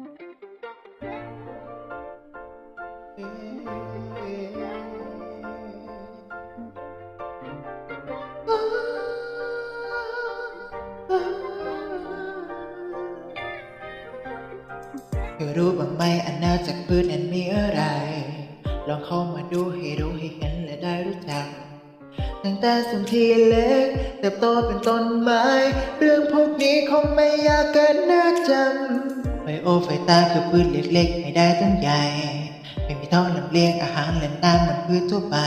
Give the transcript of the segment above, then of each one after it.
เธอรู้บ้างไหมอันนาจากพืชนั้นมีอะไร ลองเข้ามาดูให้รู้ให้เห็นและได้รู้จัก ตั้งแต่สุ่มทีเล็กเติบโตเป็นต้นไม้ เรื่องพวกนี้คงไม่ยากเกินน่าจำ โอไฟตาคือพืชเล็กๆ ไม่ได้ต้นใหญ่ ไม่มีท่อลำเลียงอาหารและน้ำเหมือนพืชทั่วไป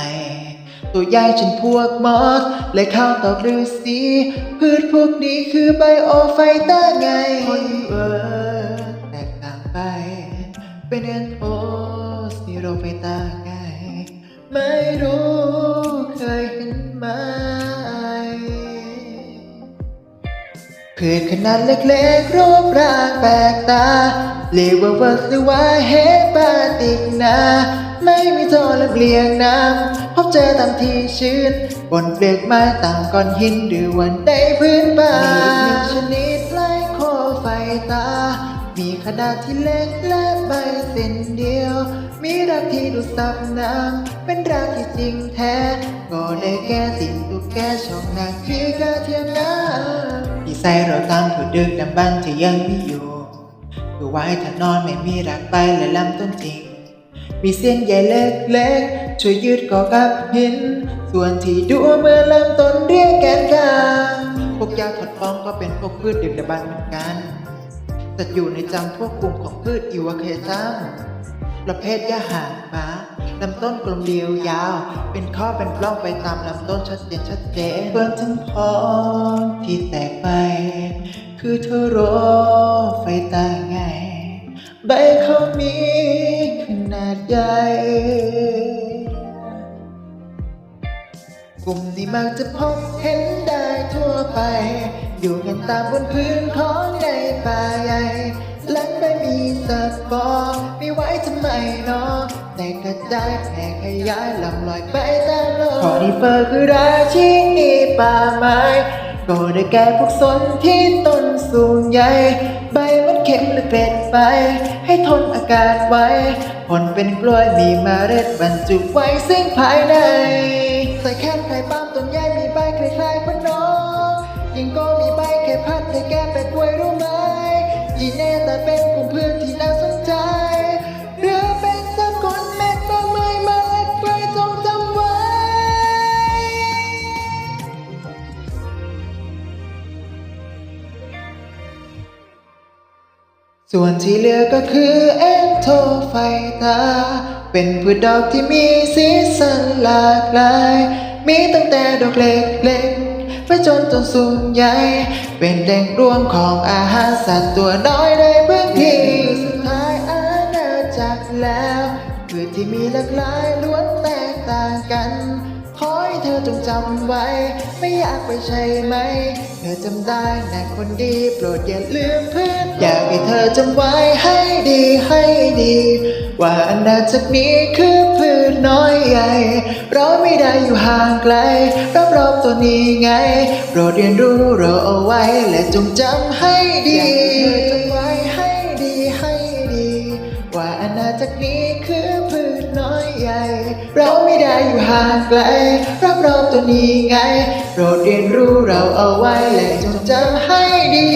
ตัวใหญ่เช่นพวกมอสและข้าวตอกฤาษีพืชพวกนี้คือไบโอไฟตาไงคนเวิร์ดแตกต่างไป เป็นเอ็นโอซีโรไฟตาไง ไม่รู้ พืชขนาดเล็กๆรูปร่างแปลกตาเรียกว่าเวิร์กหรือว่าเฮปาติกนา ไม่มีท่อละเลียงน้ำพบเจอตามที่ชื้น บนเปลือกไม้ต่างก้อนหินหรือวันใดพื้นป่ามีชนิดไล่โคไฟตา มีขนาดที่เล็กและใบเส้นเดียว มีรักที่ดูซับน้ำเป็นรักที่จริงแท้ก็ได้แก่สิ่งตุกแก่ช่องนักที่กระเทียมน้ำที่ใส่เราตามผู้ดึกดำบรรพ์ที่ยังไมีอยู่คือไว้ถ้านอนไม่มีรักไปและลำต้นจริง มีเส้นใยเล็กๆ ช่วยยืดก่อกับหิน ส่วนที่ดูเมื่อลำต้นเรียกแกนกลางพวกยาถอดฟองก็เป็นพวกพืชดึกดำบรรพ์เหมือนกัน แต่อยู่ในจำพวกกลุ่มของพืชอีวาเคซัมประเภทหญ้าหางม้าลำต้นกลมเรียวยาว เป็นข้อเป็นปล้องไปตามลำต้นชัดเจนชัดเจนเพื่อนทั้งพรที่แตกไป คือเธอรอไฟตาไง ใบเขามีขนาดใหญ่กลุ่มนี้มักจะพบเห็นได้ทั่วไป อยู่กันตามบนพื้นของในป่าใหญ่หลังไม่มีสัตว์บอไม่ไว้ทำไมเนาะแต่กระจายแผ่ขยายลำลอยไปตามโลกคอนิเฟอร์คือราชินีป่าไม้ก็ได้แก่พวกสนที่ต้นสูงใหญ่ ใบมันเข็มหรือเป็ดไป ให้ทนอากาศไว้ ผลเป็นกล้วยมีเมล็ดบรรจุไว้ซึ่งภายใน ใส่แค่ไข่ป้ามต้นใหญ่มีใบคล้ายๆพนกยิงก็ เป็นกลุ่มเพื่อนที่น่าสนใจหรือเป็นสักคนเม็ดต้นไม้เมาเล็ดไฟจงจำไว้ ส่วนที่เหลือก็คือแอนโทไฟตา เป็นพืชดอกที่มีสีสันหลากหลาย มีตั้งแต่ดอกเล็กๆ ไปจนต้นสูงใหญ่ เป็นแหล่งรวมของอาหารสัตว์ตัวน้อยในพื้นที่สุดท้ายอาณาจักรแล้วพืชที่มีหลากหลายล้วนแตกต่างกันขอให้เธอจงจำไว้ ไม่อยากไปใช่ไหม เธอจำได้นะคนดีโปรดอย่าลืมเพื่อนอยากให้เธอจำไว้ให้ดีให้ดี ว่าอาณาจักรนี้คือพืชน้ น้อยใหญ่ เราไม่ได้อยู่ห่างไกลรอบๆตัวนี้ไง โปรดเรียนรู้เราเอาไว้ และจงจำให้ดีอยากให้เธอจำไว้ให้ดีให้ดี ว่าอาณาจักรนี้คือพืชน้อยใหญ่ เราไม่ได้อยู่ห่างไกลรับรองตัวนี้ไง โปรดเรียนรู้เราเอาไว้และจงจำให้ดี